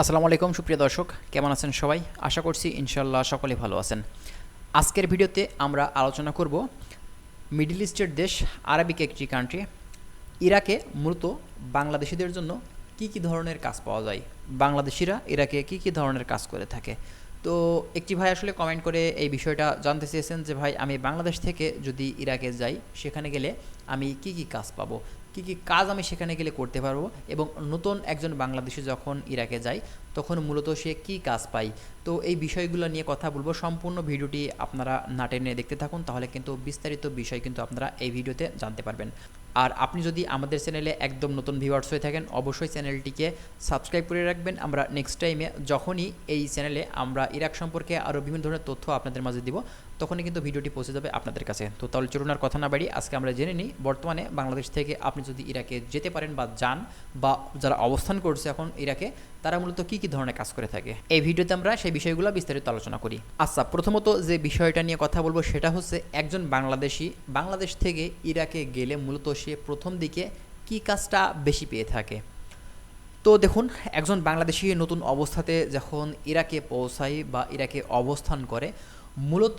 আসসালামু আলাইকুম, সুপ্রিয় দর্শক। কেমন আছেন সবাই? আশা করছি ইনশাল্লাহ সকলে ভালো আছেন। আজকের ভিডিওতে আমরা আলোচনা করব মিডল ইস্টের দেশ আরবিক একটি কান্ট্রি ইরাকে মূলত বাংলাদেশিদের জন্য কি কি ধরনের কাজ পাওয়া যায়, বাংলাদেশিরা ইরাকে কি কি ধরনের কাজ করে থাকে। তো একটি ভাই আসলে কমেন্ট করে এই বিষয়টা জানতে চেয়েছেন যে, ভাই, আমি বাংলাদেশ থেকে যদি ইরাকে যাই, সেখানে গেলে আমি কি কি কাজ পাবো? কি কি কাজ আমি সেখানে গেলে করতে পারব? এবং নতুন একজন বাংলাদেশি যখন ইরাকে যায়, তখন মূলত সে কি কাজ পায়? তো এই বিষয়গুলো নিয়ে কথা বলব। সম্পূর্ণ ভিডিওটি আপনারা নাটে নিয়ে দেখতে থাকুন, তাহলে কিন্তু বিস্তারিত বিষয় কিন্তু আপনারা এই ভিডিওতে জানতে পারবেন। আর আপনি যদি আমাদের চ্যানেলে একদম নতুন ভিউয়ার্স হয়ে থাকেন, অবশ্যই চ্যানেলটিকে সাবস্ক্রাইব করে রাখবেন। আমরা নেক্সট টাইমে যখনই এই চ্যানেলে আমরা ইরাক সম্পর্কে আরও বিভিন্ন ধরনের তথ্য আপনাদের মাঝে দিব, তখনই কিন্তু ভিডিওটি পৌঁছে যাবে আপনাদের কাছে। তো তাহলে চলুন আর কথা না বাড়ি, আজকে আমরা জেনে নিই, বর্তমানে বাংলাদেশ থেকে আপনি যদি ইরাকে যেতে পারেন বা যান বা যারা অবস্থান করছে এখন ইরাকে তারা মূলত কী কী ধরনের কাজ করে থাকে? এই ভিডিওতে আমরা সেই বিষয়গুলো বিস্তারিত আলোচনা করি। আচ্ছা প্রথমত যে বিষয়টা নিয়ে কথা বলব সেটা হচ্ছে একজন বাংলাদেশি, বাংলাদেশ থেকে ইরাকে গেলে মূলত সে প্রথম দিকে কী কাজটা বেশি পেয়ে থাকে? তো দেখুন, একজন বাংলাদেশি নতুন অবস্থাতে যখন ইরাকে পৌঁছায় বা ইরাকে অবস্থান করে, মূলত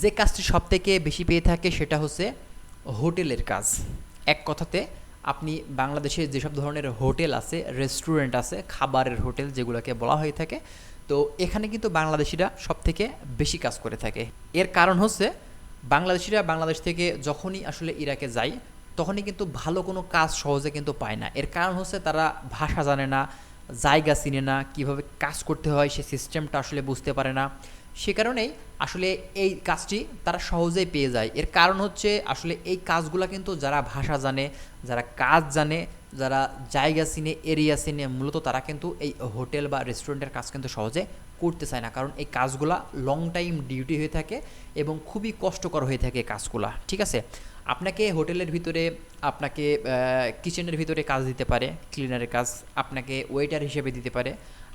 যে কাজটি সব থেকে বেশি পেয়ে থাকে সেটা হচ্ছে হোটেলের কাজ। এক কথাতে আপনি বাংলাদেশে যেসব ধরনের হোটেল আছে, রেস্টুরেন্ট আছে, খাবারের হোটেল যেগুলোকে বলা হয়ে থাকে, তো এখানে কিন্তু বাংলাদেশিরা সব থেকে বেশি কাজ করে থাকে। এর কারণ হচ্ছে, বাংলাদেশিরা বাংলাদেশ থেকে যখনই আসলে ইরাকে যায়, তখনই কিন্তু ভালো কোনো কাজ সহজে কিন্তু পায় না। এর কারণ হচ্ছে তারা ভাষা জানে না, জায়গা চিনে না, কীভাবে কাজ করতে হয় সে সিস্টেমটা আসলে বুঝতে পারে না। সে কারণেই আসলে এই কাজটি তারা সহজেই পেয়ে যায়। এর কারণ হচ্ছে আসলে এই কাজগুলো কিন্তু যারা ভাষা জানে, যারা কাজ জানে, যারা জায়গা চিনে, এরিয়া চিনে, মূলত তারা কিন্তু এই হোটেল বা রেস্টুরেন্টের কাজ কিন্তু সহজে করতে চায় না। কারণ এই কাজগুলা লং টাইম ডিউটি হয়ে থাকে এবং খুবই কষ্টকর হয়ে থাকে কাজগুলা। ঠিক আছে? আপনাকে হোটেলের ভিতরে, আপনাকে কিচেনের ভিতরে কাজ দিতে পারে, ক্লিনারের কাজ আপনাকে ওয়েটার হিসেবে দিতে পারে।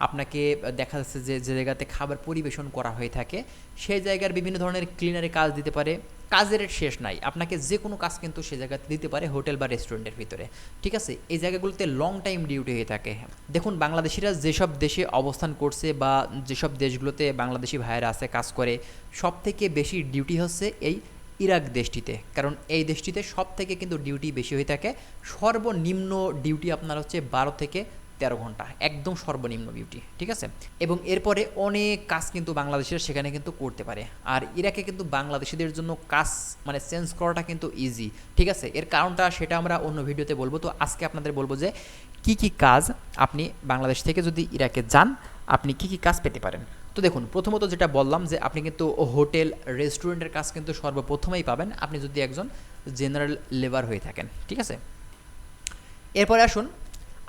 আপনাকে দেখা যাচ্ছে যে যে জায়গাতে খাবার পরিবেশন করা হয়ে থাকে, সেই জায়গার বিভিন্ন ধরনের ক্লিনারে কাজ দিতে পারে। কাজের শেষ নাই, আপনাকে যে কোনো কাজ কিন্তু সে জায়গাতে দিতে পারে হোটেল বা রেস্টুরেন্টের ভিতরে, ঠিক আছে? এই জায়গাগুলোতে লং টাইম ডিউটি হয়ে থাকে। দেখুন, বাংলাদেশিরা যেসব দেশে অবস্থান করছে বা যেসব দেশগুলোতে বাংলাদেশি ভাইয়েরা আছে, কাজ করে সব থেকে বেশি ডিউটি হচ্ছে এই ইরাক দেশটিতে। কারণ এই দেশটিতে সব থেকে কিন্তু ডিউটি বেশি হয়ে থাকে। সর্বনিম্ন ডিউটি আপনার হচ্ছে বারো থেকে তেরো ঘণ্টা। একদম সর্বনিম্ন ডিউটি ঠিক আছে? এবং এরপরে অনেক কাজ কিন্তু বাংলাদেশের সেখানে কিন্তু করতে পারে। আর ইরাকে কিন্তু বাংলাদেশিদের জন্য কাজ মানে চেঞ্জ করাটা কিন্তু ইজি ঠিক আছে? এর কারণটা সেটা আমরা অন্য ভিডিওতে বলব। তো আজকে আপনাদের বলব যে, কি কি কাজ আপনি বাংলাদেশ থেকে যদি ইরাকে যান, আপনি কি কি কাজ পেতে পারেন? তো দেখুন, প্রথমত যেটা বললাম যে আপনি কিন্তু হোটেল, রেস্টুরেন্টের কাজ কিন্তু সর্বপ্রথমেই পাবেন আপনি যদি একজন জেনারেল লেবার হয়ে থাকেন, ঠিক আছে? এরপরে আসুন,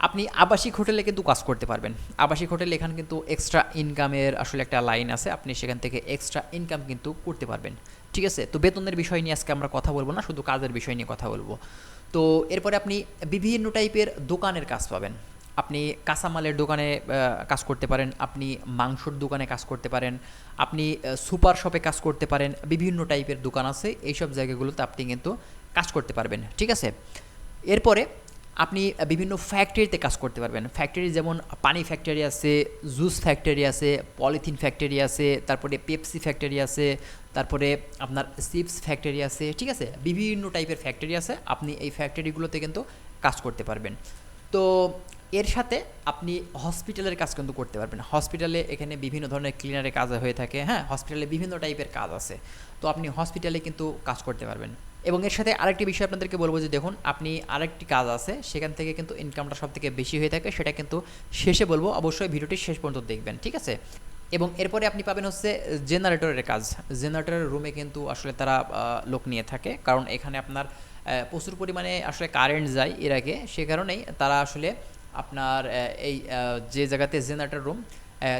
আপনি আবাসিক হোটেলে কিন্তু কাজ করতে পারবেন। আবাসিক হোটেলে এখানে কিন্তু এক্সট্রা ইনকামের আসলে একটা লাইন আছে, আপনি সেখান থেকে এক্সট্রা ইনকাম কিন্তু করতে পারবেন, ঠিক আছে? তো বেতনের বিষয় নিয়ে আজকে আমরা কথা বলব না, শুধু কাজের বিষয় নিয়ে কথা বলব। তো এরপরে আপনি বিভিন্ন টাইপের দোকানের কাজ পাবেন আপনি কাঁচামালের দোকানে কাজ করতে পারেন, আপনি মাংসর দোকানে কাজ করতে পারেন, আপনি সুপার শপে কাজ করতে পারেন, বিভিন্ন টাইপের দোকান আছে, এইসব জায়গাগুলোতে আপনি কিন্তু কাজ করতে পারবেন, ঠিক আছে? এরপরে আপনি বিভিন্ন ফ্যাক্টরিতে কাজ করতে পারবেন ফ্যাক্টরি যেমন পানি ফ্যাক্টরি আছে জুস ফ্যাক্টরি আছে পলিথিন ফ্যাক্টরি আছে, তারপরে পেপসি ফ্যাক্টরি আছে, তারপরে আপনার চিপস ফ্যাক্টরি আছে, ঠিক আছে? বিভিন্ন টাইপের ফ্যাক্টরি আছে, আপনি এই ফ্যাক্টরিগুলোতে কিন্তু কাজ করতে পারবেন। তো এর সাথে আপনি হসপিটালের কাজ কিন্তু করতে পারবেন। হসপিটালে এখানে বিভিন্ন ধরনের ক্লিনারের কাজ হয়ে থাকে হ্যাঁ? হসপিটালে বিভিন্ন টাইপের কাজ আছে। তো আপনি হসপিটালে কিন্তু কাজ করতে পারবেন। এবং এর সাথে আরেকটি বিষয় আপনাদেরকে বলব যে দেখুন, আপনি আরেকটি কাজ আছে, সেখান থেকে কিন্তু ইনকামটা সব থেকে বেশি হয়ে থাকে, সেটা কিন্তু শেষে বলব, অবশ্যই ভিডিওটি শেষ পর্যন্ত দেখবেন, ঠিক আছে? এবং এরপরে আপনি পাবেন হচ্ছে জেনারেটরের কাজ। জেনারেটরের রুমে কিন্তু আসলে তারা লোক নিয়ে থাকে। কারণ এখানে আপনার প্রচুর পরিমাণে আসলে কারেন্ট যায় এর আগে। সে কারণেই তারা আসলে আপনার এই যে জায়গাতে জেনারেটর রুম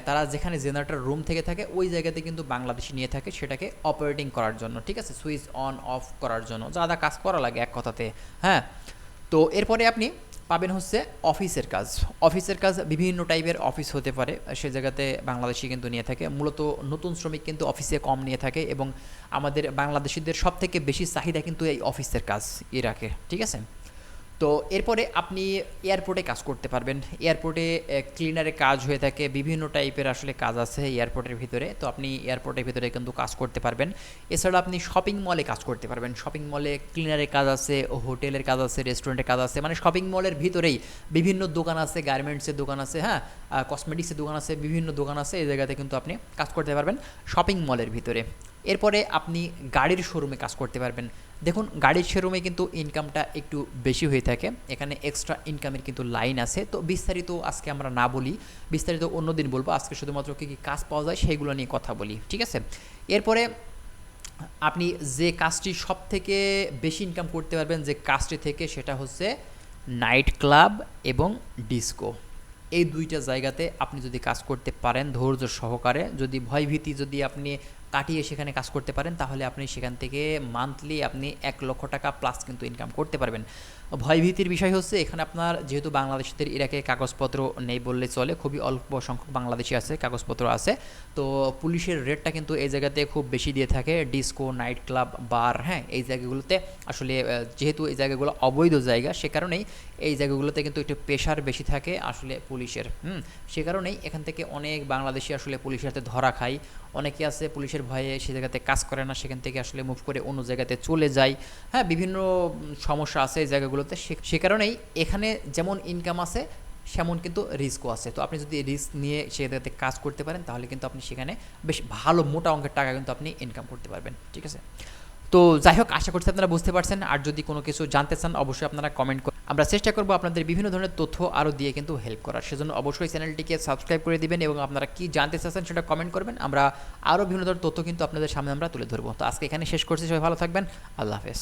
তারা যেখানে জেনারেটর রুম থেকে থাকে, ওই জায়গাতে কিন্তু বাংলাদেশি নিয়ে থাকে, সেটাকে অপারেটিং করার জন্য, ঠিক আছে? সুইচ অন অফ করার জন্য, যা যা কাজ করা লাগে এক কথাতে হ্যাঁ? তো এরপরে আপনি পাবেন হচ্ছে অফিসের কাজ। অফিসের কাজ বিভিন্ন টাইপের অফিস হতে পারে, সে জায়গাতে বাংলাদেশি কিন্তু নিয়ে থাকে, মূলত নতুন শ্রমিক কিন্তু অফিসে কম নিয়ে থাকে এবং আমাদের বাংলাদেশিদের সব থেকে বেশি চাহিদা কিন্তু এই অফিসের কাজ ইরাকে ঠিক আছে? তো এরপরে আপনি এয়ারপোর্টে কাজ করতে পারবেন। এয়ারপোর্টে ক্লিনারে কাজ হয়ে থাকে, বিভিন্ন টাইপের আসলে কাজ আছে এয়ারপোর্টের ভিতরে, তো আপনি এয়ারপোর্টের ভিতরে কিন্তু কাজ করতে পারবেন। এছাড়া আপনি শপিং মলে কাজ করতে পারবেন। শপিং মলে ক্লিনারের কাজ আছে হোটেলের কাজ আছে রেস্টুরেন্টের কাজ আছে মানে শপিং মলের ভিতরেই বিভিন্ন দোকান আছে গার্মেন্টসের দোকান আছে হ্যাঁ কসমেটিক্সের দোকান আছে, বিভিন্ন দোকান আছে, এই জায়গাতে কিন্তু আপনি কাজ করতে পারবেন শপিং মলের ভিতরে। এরপরে আপনি গাড়ির শোরুমে কাজ করতে পারবেন। দেখুন, গাড়ির শোরুমে কিন্তু ইনকামটা একটু বেশি হয়ে থাকে। এখানে এক্সট্রা ইনকামের কিন্তু লাইন আছে। তো বিস্তারিত আজকে আমরা না বলি, বিস্তারিত অন্য দিন বলব। আজকে শুধুমাত্র কী কী কাজ পাওয়া যায় সেইগুলো নিয়ে কথা বলি, ঠিক আছে? এরপরে আপনি যে কাজটি সব থেকে বেশি ইনকাম করতে পারবেন যে কাজটি থেকে সেটা হচ্ছে নাইট ক্লাব এবং ডিস্কো এই দুইটা জায়গাতে আপনি যদি কাজ করতে পারেন ধৈর্য সহকারে, যদি ভয়ভীতি, যদি আপনি কাটিয়ে সেখানে কাজ করতে পারেন, তাহলে আপনি সেখান থেকে মান্থলি আপনি এক লক্ষ টাকা প্লাস কিন্তু ইনকাম করতে পারবেন। ভয়ভীতির বিষয় হচ্ছে, এখানে আপনার যেহেতু বাংলাদেশিদের ইরাকে কাগজপত্র নেই বললে চলে, খুবই অল্প সংখ্যক বাংলাদেশি আছে, কাগজপত্র আছে। তো পুলিশের রেটটা কিন্তু এই জায়গাতে খুব বেশি দিয়ে থাকে ডিস্কো নাইট ক্লাব বার হ্যাঁ এই জায়গাগুলোতে আসলে যেহেতু এই জায়গাগুলো অবৈধ জায়গা, সে কারণেই এই জায়গাগুলোতে কিন্তু একটু প্রেশার বেশি থাকে আসলে পুলিশের, হুম, সে কারণেই এখান থেকে অনেক বাংলাদেশি আসলে পুলিশের হাতে ধরা খায়, অনেকে আছে পুলিশের ভয়ে সে জায়গাতে কাজ করে না, সেখান থেকে আসলে মুভ করে অন্য জায়গাতে চলে যায়। হ্যাঁ বিভিন্ন সমস্যা আছে এই জায়গাগুলোতে। সে- কারণেই এখানে যেমন ইনকাম আছে, সেমন কিন্তু রিস্কও আছে। তো আপনি যদি রিস্ক নিয়ে সে জায়গাতে কাজ করতে পারেন, তাহলে কিন্তু আপনি সেখানে বেশ ভালো মোটা অঙ্কের টাকা কিন্তু আপনি ইনকাম করতে পারবেন, ঠিক আছে? তো যাই হোক, আশা করছি আপনারা বুঝতে পারছেন। আর যদি কোনো কিছু জানতে চান, অবশ্যই আপনারা কমেন্ট আমরা চেষ্টা করব আপনাদের বিভিন্ন ধরনের তথ্য আরও দিয়ে কিন্তু হেল্প করার। সেজন্য অবশ্যই চ্যানেলটিকে সাবস্ক্রাইব করে দিবেন এবং আপনারা কী জানতে চাচ্ছেন সেটা কমেন্ট করবেন। আমরা আরও বিভিন্ন ধরনের তথ্য কিন্তু আপনাদের সামনে আমরা তুলে ধরবো। তো আজকে এখানে শেষ করছি। সবাই ভালো থাকবেন। আল্লাহ হাফেজ।